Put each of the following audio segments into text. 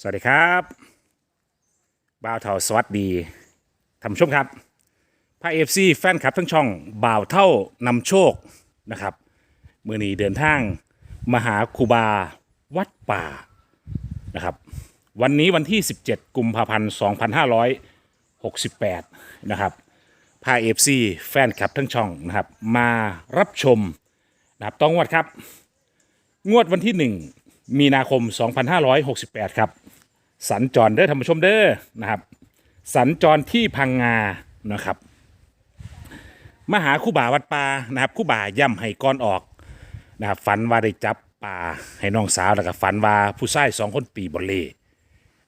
สวัสดีครับบ่าวเท่าสวัสดีท่านผู้ชมครับพาเอฟซีแฟนคลับทั้งช่องบ่าวเท่านำโชคนะครับมือนี้เดินทางมาหาครูบาวัดป่านะครับ วันนี้วันที่ 17 กุมภาพันธ์ 2568 นะครับพาเอฟซีแฟนคลับทั้งช่องนะครับ มารับชมนะครับต้องวัดครับ งวดวันที่ 1 มีนาคม 2568 ครับ สัญจรเด้อท่านผู้ชมเด้อนะครับ สัญจรที่พังงานะครับมหาคู่บ่าวัดป่านะครับคู่บ่าย่ำให้ก้อนออกนะครับฝันว่าได้จับป่าให้น้องสาวแล้วก็ฝันว่าผู้ชายสองคนตีบอลเล่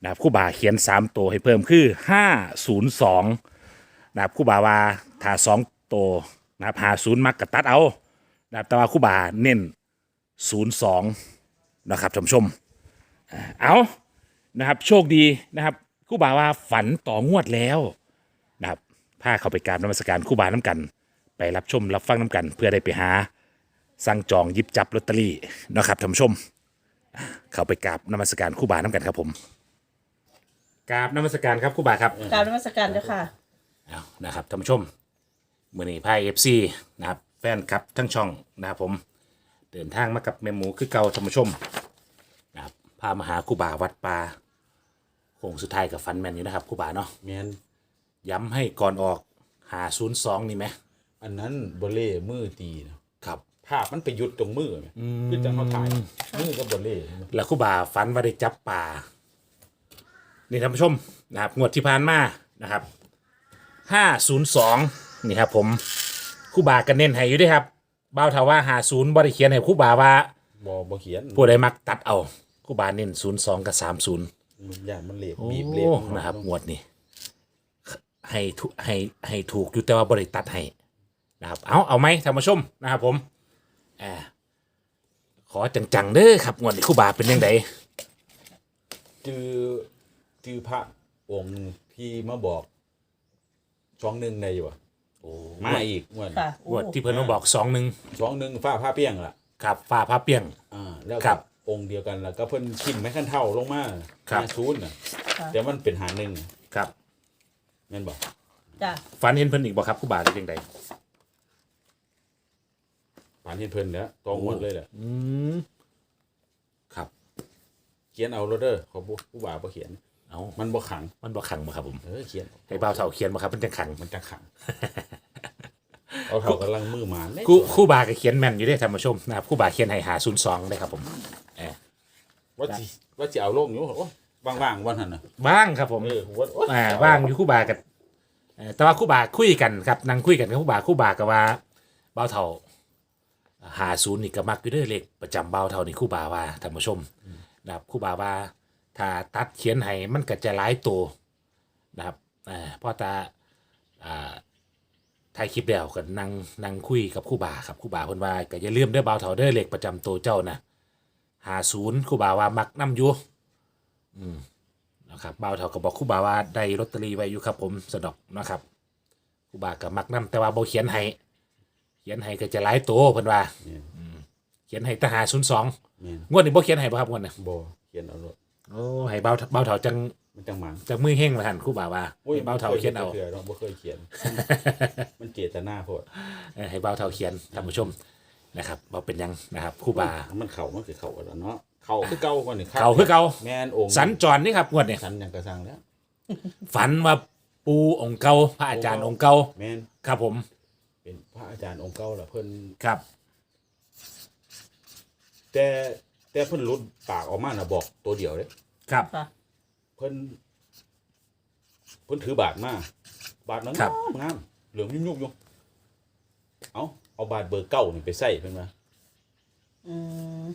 นะครับคู่บ่าเขียน3ตัวให้เพิ่มคือ502นะครับคู่บ่าว่าถ้า2ตัวนะครับหาศูนย์มักกะตัดเอานะครับแต่ว่าคู่บ่าเน้น02นะครับท่านผู้ชมอ่าเอานะครับ โชคดีนะครับครู่บาว่าฝันต่องวดแล้วนะครับพาเข้าไปกราบนมัสการครู่บาน้ำกัน ไปรับชมรับฟังน้ำกัน เพื่อได้ไปหาสั่งจองหยิบจับลอตเตอรี่นะครับท่านผู้ชมอ่าเข้าไปกราบนมัสการครู่บาน้ำกันครับผมกราบนมัสการครับครู่บาครับกรารนมัสการเจ้าค่ะเอานะครับท่านผู้ชมมือนี้พายเอฟซีนะครับแฟนคลับทั้งช่องนะครับผมเดินทางมากับแม่หมูคือเก่าท่านผู้ชมนะครับ พามาหาครูบาวัดป่าโค้งสุดท้ายกับฟันแมนอยู่นะครับครูบาเนาะแมนย้ำให้ก่อนออกหาศูนย์สองนี่ไหมอันนั้นบอลเล่มือตีนะครับภาพมันไปหยุดตรงมือไหมคือจังเขาถ่ายมือกับบอลเล่แล้วครูบาฝันว่าได้จับป่านี่ท่านผู้ชมนะครับงวดที่ผ่านมานะครับห้าศูนย์สองนี่ครับผมครูบากันเน้นให้อยู่ด้วยครับเบ้าทาว่าหาศูนย์บริเขียนให้ครูบาว่าบอบอเขียนผู้ใดมักตัดเอา ครูบาเน้นศูนย์สองกับสามศูนย์มันย่านมันเละโอ้บีบเละนะครับงวดนี้ให้ทุให้ให้ถูกอยู่แต่ว่าบริตัดให้นะครับ เอาเอาไหมท่านผู้ชมนะครับผมแอบขอจังๆเด้อครับงวดนี้ครูบาเป็นยังไงจือจือพระองค์ที่มาบอกช่องหนึ่งในอยู่อะโอ้มาอีกงวดค่ะงวดที่เพิ่นมาบอกสองหนึ่งช่องหนึ่งฟ้าผ้าเปี้ยงล่ะครับฟ้าพระเปียงอ่าแล้วครัก็บ องค์เดียวกันแล้วก็เพิ่นขินไม้ขั้นเท่าลงมาครับหาศูนย์น่ะแต่มันเป็นหาหนึ่งครับแม่นบอกจ้ะฝันเห็นเพิ่นอีกบ่ครับครูบาเป็นยังไงผ่านเห็นเพิ่นแล้วตองหมดเลยแหละอืมครับ เขียนเอาโรเดอร์เขาผู้ผู้บ่าวบ่เขียน เอามันบ่ขัง มันบ่ขังบ่ครับผมเออเขียนให้เบาเท่าเขียนบ่ครับมันจะขังมันจะขัง เอาเท่ากำลังมือหมานได้ครู่ครู่บาก็เขียนแม่นอยู่เด้อท่านผู้ชมนะครับครู่บาเขียนให้หาศูนย์สองได้ครับผม ว่าจิว่าจิเอาลงอยู่โอ้ยว่างๆวันหันน่ะบ้างครับผมเออว่าโอ๊ยอ่าว่างอยู่คู่บากันเอ่อแต่ว่าคู่บาคุยกันครับนั่งคุยกันกับคู่บาคู่บากับว่าเบาเท่าหาศูนย์นี่ก็มักอยู่เด้อเลขประจำเบาเท่านี่คู่บาว่าท่านผู้ชมนะครับคู่บาว่าถ้าตัดเขียนให้มันก็จะหลายตัวนะครับอ่าเพราะตาอ่า ถ่ายคลิปแล้วก็นั่งนั่งคุยกับคู่บาครับคู่บาเพิ่นว่าก็อย่าลืมเด้อเบาเท่าเด้อเลขประจำตัวเจ้านะ หาศูนย์คู่บาว่ามักนํอยู่อืมนะครับบ่าวเท่ากับบอกครู่บาว่าได้ลอตเตอรี่ไว้อยู่ครับ ผมสะดอกนะครับครู่บากับมักน้ำแต่ว่าบ่เขียนให้เขียนให้ก็จะหลายตัวเพิ่นว่าเนี่ยเขียนให้ทหารศูนย์สองแม่นงวดนี้บ่เขียนให้บ่ครับงวดน่ะบ่เขียนเอาโลดโอ้ให้เบาเบาเท่าจังมันจังหมันจังมือเฮงมาหันครู่บาว่าโอ้ยให้เบาเท่าเขียนเอาบ่คเนาะบ่เคยเขียน มันเจตนาโพดเออให้เบาเท่าเขียนท่านผู้ชม นะครับบ่เป็นหยังนะครับครู่บา มันเข้ามันคือเข้าแล้วเนาะเข้าคือเก่าก่อนนี่เก่าคือเก่า แม่นองค์สัญจรนี่ครับงวดนี้สันหยังกระสังแล้ว ฝันว่าปูองค์เก่าพระอาจารย์องค์เก่าแม่นครับผมเป็นพระอาจารย์องค์เก่าล่ะเพิ่นครับ แต่แต่เพิ่นหลุดปากออกมาน่ะบอกตัวเดียวเด้ครับ ค่ะ เพิ่นเพิ่นถือบาทมาบาทนั้นครับ งามเหลืองยุ่งๆอยู่เอา เอาบาทเบอร์เก้านี่ไปใส่เพิ่นว่าอืม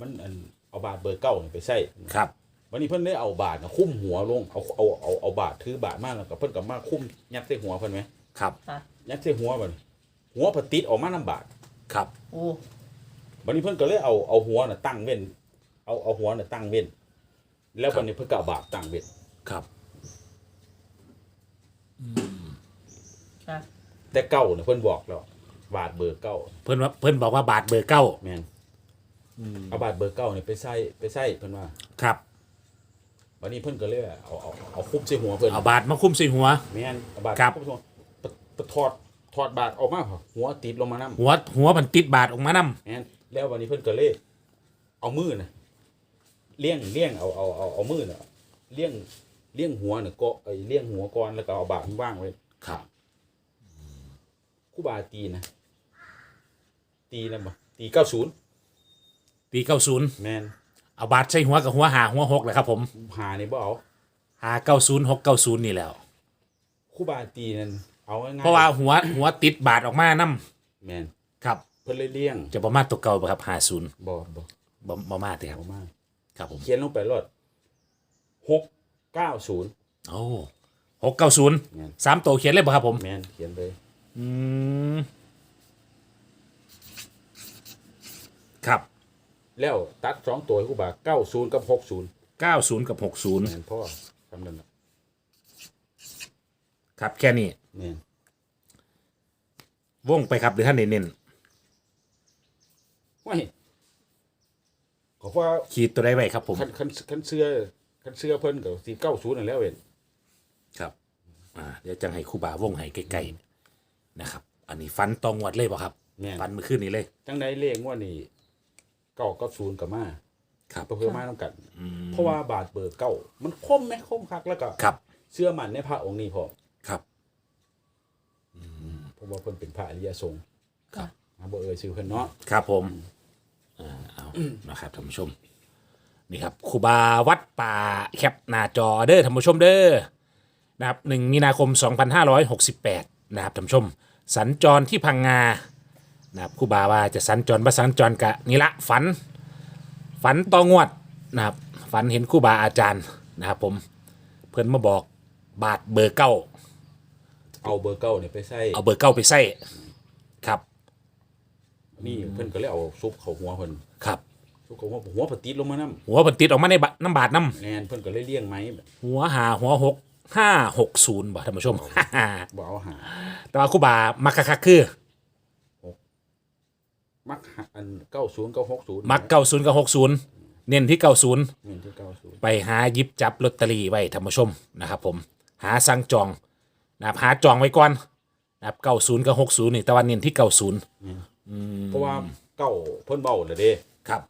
มันอันเอาบาทเบอร์เก้านี่ไปใส่ครับ วันนี้เพิ่นได้เอาบาทน่ะคุ้มหัวลงเอาเอาเอาเอาบาทถือบาทมาแล้วก็เพิ่นก็มาคุ้มยัดใส่หัวเพิ่นไหมครับ ค่ะ ยัดใส่หัวบัดหัวเพนติดออกมานํบาทครับ โอ้บัดนี้เพิ่นก็เลยเอาเอาหัวน่ะตั้งเว้น เอาเอาหัวน่ะตั้งเว้น แล้วบัดนี้เพิ่นก็เอาบาทตั้งเว้น ครับ ค่ะ แต่เก้าเนี่ยเพิ่นบอกแล้วบาทเบอร์เก้าเพิ่นว่าเพิ่นบอกว่าบาทเบอร์เก้าแม่นเอาบาทเบอร์เก้านี่ไปใส่ไปใส่เพิ่นว่าครับวันนี้เพิ่นก็เลยเอาเอาเอาคุ้มใส่หัวเพิ่นเอาบาทมาคุ้มใส่หัวแม่นเอาบาดครับคุ้มใส่หัวปะปะถอดถอดบาดออกมาหัวติดลงมานํหัวหัวมันติดบาทออกมานํแม่นแล้ววันนี้เพิ่นก็เลยเอามือน่ะเลี้ยงเลี้ยงเอาเอาเอาเอามือน่ะเลี้ยงเลี้ยงหัวน่ะก็ไอ้เลี้ยงหัวก่อนแล้วก็เอาบาดมันวางไว้ครับ ครู่บาตีนะ ตีนะบ่ตีเก้าศูนย์ปีเก้าศูนย์แมนเอาบาทใส่หัวกับหัวหาหัวหกเลยครับผมหานี่บ่เอาหาเก้าศูนย์หกเก้าศูนย์นี่แหล้วครู่บาตีนั่นเอาง่ายๆเพราะว่าหัวหัวติดบาทออกมานํแมนครับ เพิ่นเลยเลี้ยงจะประมาณตัวเก่าป่ะครับหาศูนย์บ่บ่บ่บ่มาเลยครับเอามาครับผมเขียนลงไปรถหกเก้าศูนย์โอ้หกเก้าศูนย์แมนสามตัวเขียนเลยป่ะครับผมแมนเขียนเลย อืมครับแล้วตัดสองตัวให้ครู่บาเก้าศูนย์กับหกศูนย์เก้าศูนย์กับหกศูนย์แมนพ่อทำนั่นน่ะครับ แค่นี้ แมนวงไปครับหรือท่านเน้นว้ายขอว่าๆขีดตัวใดไว้ครับผม คันคันคันเสื้อคันเสื้อเพิ่นก็สี่เก้าศูนย์นั่นแล้วเว้ยครับ อ่า เดี๋ยวจังให้ครูบาวงให้ใกล้ๆ นะครับ อันนี้ฟันตองวดเลยป่ะครับแม่น ฟันเมื่อคืนนี้เลย จังไดเลขงว่านี่เก้ากับศูนย์กับมาครับเพื่อมาต้องกันเพราะว่าบาทเบอร์เก้ามันคมไหมคมคักแล้วก็ครับเชื่อมันในพระองค์นี้พอครับ เพราะว่าเพิ่นเป็นพระอริยสงฆ์ครับ อ่าบ่เอ่ยชื่อเพิ่นเนาะครับผมอ่าเอานะครับท่านผู้ชม นี่ครับครูบาวัดป่าแคปหน้าจอเด้อท่านผู้ชมเด้อนะครับหนึ่งมีนาคม 2568 นะครับท่านผู้ชม สัญจรที่พังงานะครับครูบาว่าจะสัญจรประสัญจรกะนี่ละฝัน ฝันตองวดนะครับฝันเห็นครูบาอาจารย์นะครับผมเพื่อนมาบอกบาทเบอร์เก้าเอาเบอร์เก้าเนี่ยไปใส่เอาเบอร์เก้าไปใส่ครับนี่เพิ่นก็เลยเอาซุปเข้าหัวเพิ่นครับซุปเข้าหัวหัวปติดลงมานํหัวมันติดออกมาในบะน้ำบาทน้แน่นเพิ่นก็เลยเลี้ยงไหมำหัวหาหัวหก ห้าหกศูนย์บ่ท่านผู้ชม บ่เอาหาแต่ว่าครูบามักคักๆคือ มักหาอัน90กับ60มักเก้าศูนย์กับหกศูนย์เน้นที่เก้าศูนย์ เงินที่90ไปหาหยิบจับลอตเตอรี่ไว้ท่านผู้ชมนะครับผมหาสั่งจองนะครับหาจองไว้ก่อนนะครับเก้าศูนย์กับหกศูนย์นี่แต่ว่าเน้นที่เก้าศูนย์เพราะว่าเก้าเพิ่นเว้าแล้วเด้ครับ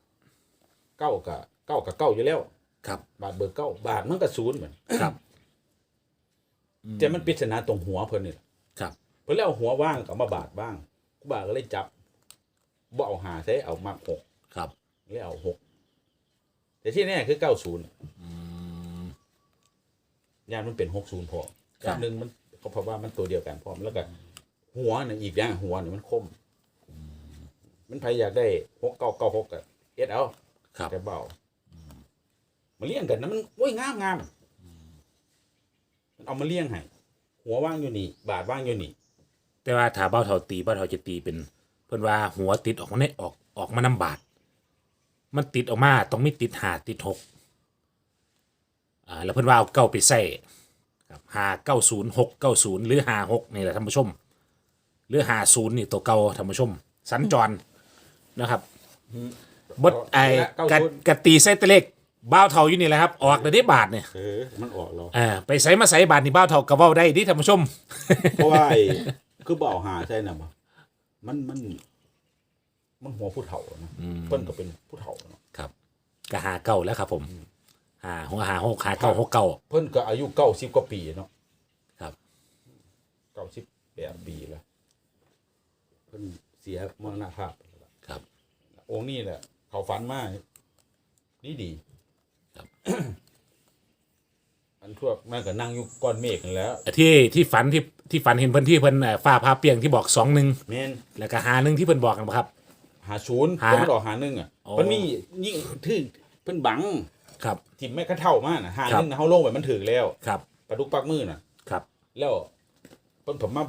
เก้ากับเก้ากับเก้าอยู่แล้ว ครับ บาทเบอร์เก้าบาทมันก็ศูนย์เหมือนครับ แต่มันปริศนาตรงหัวเพิ่นนี่แหละครับ เพิ่นเลยเอาหัวว่างกับมาบาทบ้างกูบาทก็เลยจับบ่เอาหาใช้เอามาหกครับเลยเอาหกแต่ที่แน่คือเก้าศูนย์ยานมันเป็นหกศูนย์พอครับหนึ่งมันก็เพราะว่ามันตัวเดียวกันพร้อมแล้วก็หัวน่ะอีกอย่างหัวเนี่ยมันคม มันใครอยากได้หกเก้าเก้าหกกับเอ็ดเอา ครับ แต่เบามาเลี้ยงกันนะมันโอ้ยงามงามมัน เอามาเลี้ยงให้หัวว่างอยู่นี่ บาทว่างอยู่นี่ แต่ว่าถ้าเบ้าเท่าตีเบ้าเท่าจะตีเป็น เพิ่นว่าหัวติดออกมาเนี่ยออกออกมาน้ำบาดมันติดออกมาต้องมีติดหาติดหกอ่าแล้วเพิ่นว่าเอาเก้าไปใส่ครับหาเก้าศูนย์หกเก้าศูนย์หรือหาหกนี่แหละท่านผู้ชม หรือหาศูนย์นี่ตัวเก่าท่านผู้ชม สัญจรนะครับบดไอ้กะกะตีใส่ตะเล็ก บ้าวเท่าอยู่นี่แหละครับ ออกแต่ได้บาทเนี่ยเออ มันออกแล้ว อ่าไปใส่มาใส่บาทนี่บ้าวเท่ากับเว้าได้ดิท่านผู้ชม เพราะว่าไอ้คือบ่เอาหาใช่น่ะบ่มันมัน มันหัวผู้เฒ่านะเพิ่นก็เป็นผู้เฒ่าเนาะครับก็หาเก้าแล้วครับ ผมหาหัวหาหกหาเก้าหกเก้าเพิ่นก็อายุเก้าสิบกว่าปีเนาะครับเก้าสิบแปดปีแล้วเพิ่นเสียมรณภาพไปแล้วครับ องค์นี้แหละ เขาฝันมาดีดีครับ อันทั่วแม่ก็นั่งอยู่ก้อนเมฆนั่นแหล้วที่ที่ฝันที่ที่ฝันเห็นเพิ่นที่เพิ่นเอ่อฟ้าพาเปียงที่บอกสองหนึ่งแม่นแล้วก็หาหนึ่งที่เพิ่นบอกกันบ่ครับ หาศูนย์หาเพิ่นดอกหาหนึ่งอะโอ้เพิ่นมียิ่งถึงเพิ่นบังครับ ทิ่มแม่กระเท่ามากน่ะหาครัหบนึ่งน่ะเฮาลงไปมันถึงแล้วครับปลาดุกปักมือน่ะ ครับ แล้วเพิ่นผมมา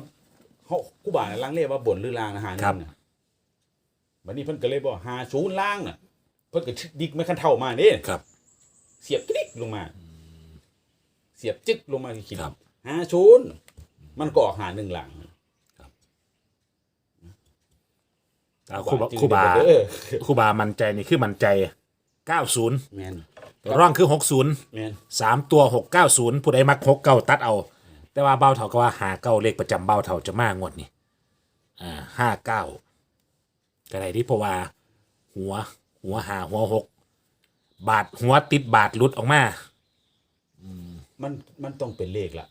เฮากูบ่าน่ะลังเลว่าบ่นหรือลางอาหารนั่นน่ะบัดนี้เพิ่นก็เลยบอกหาศูนย์ล่างน่ะ เพิ่นก็ดิกแม่คันเท่ามาเด้ครับ เสียบกริกลงมาเสียบจึกลงมาที่ขีดครับหาศูนย์มันก็ออกหาหนึ่งหลังเอาครูบาครูบาเออครูบามั่นใจนี่คือมั่นใจเก้าศูนย์แมนตัวร่องคือหกศูนย์แมนสามตัวหกเก้าศูนย์ผู้ใดมักหกเก้าตัดเอา แต่ว่าเบ้าเท่าก็ว่าหาเก้าเลขประจำเบ้าเท่าจะมากงวดนี่อ่าห้าเก้าก็ได้ที่เพราะว่า หัว หัวหาหัวหกบาทหัวติดบาทหลุดออกมา มันมันต้องเป็นเลขละ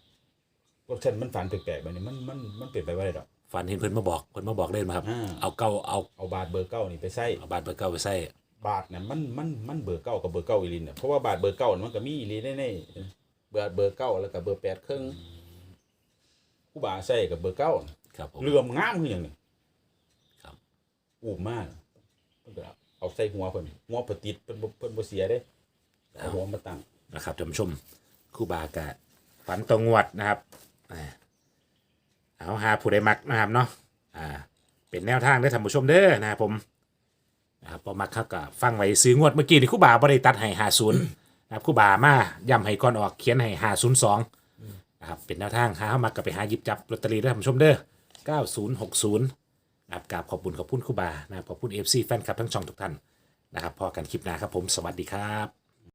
เพราะฉะนันมันฝันแปลกๆแบบนี้มันมันมันเปลี่ยนไปว่าอะไรดอก ฝันเห็นเพิ่นมาบอกเพิ่นมาบอกเล่นมาครับ อ่า เอาเก้าเอาเอาบาทเบอร์เก้านี่ไปใส่เอาบาทเบอร์เก้าไปใส่บาทเนี่ยมันมันมันเบอร์เก้ากับเบอร์เก้าอีหลินเนี่ยเพราะว่าบาทเบอร์เก้ามันก็มีอีหลีแน่ๆเบอร์เบอร์เก้าแล้วก็เบอร์แปดครึ่งผู้บ่าใส่กับเบอร์เก้าครับผม เลื่อมงามคืออย่างนี้ครับ อูมมากเพิ่นก็เอาใส่หัวเพิ่นหัวเพิ่นติดเพิ่นบ่เพิ่นบ่เสียเด้เอาหัวมาตั้ง นะครับท่านผู้ชม ครู่บากะฝันตรงวดนะครับอ่าเอาหาผู้ใดมักนะครับเนาะอ่าเป็นแนวทางได้ท่านผู้ชมเด้อนะครับผมนะครับพอมักครับก็ฟังไว้ซื้องวดเมื่อกี้นี่ครู่บาบริตัดให้หาศูนย์นะครับครู่บามาย้ำให้ก่อนออกเขียนให้หาศูนย์สองนะครับเป็นแนวทางหาเข้ามากับไปหาหยิบจับลอตเตอรี่ได้ท่านผู้ชมเด้อเก้าศูนย์หกศูนย์นะครับกราบขอบคุณขอบคุณครู่บานะครับขอบคุณเอฟซีแฟนคลับทั้งช่องทุกท่านนะครับพอกันคลิปหน้าครับผมสวัสดีครับ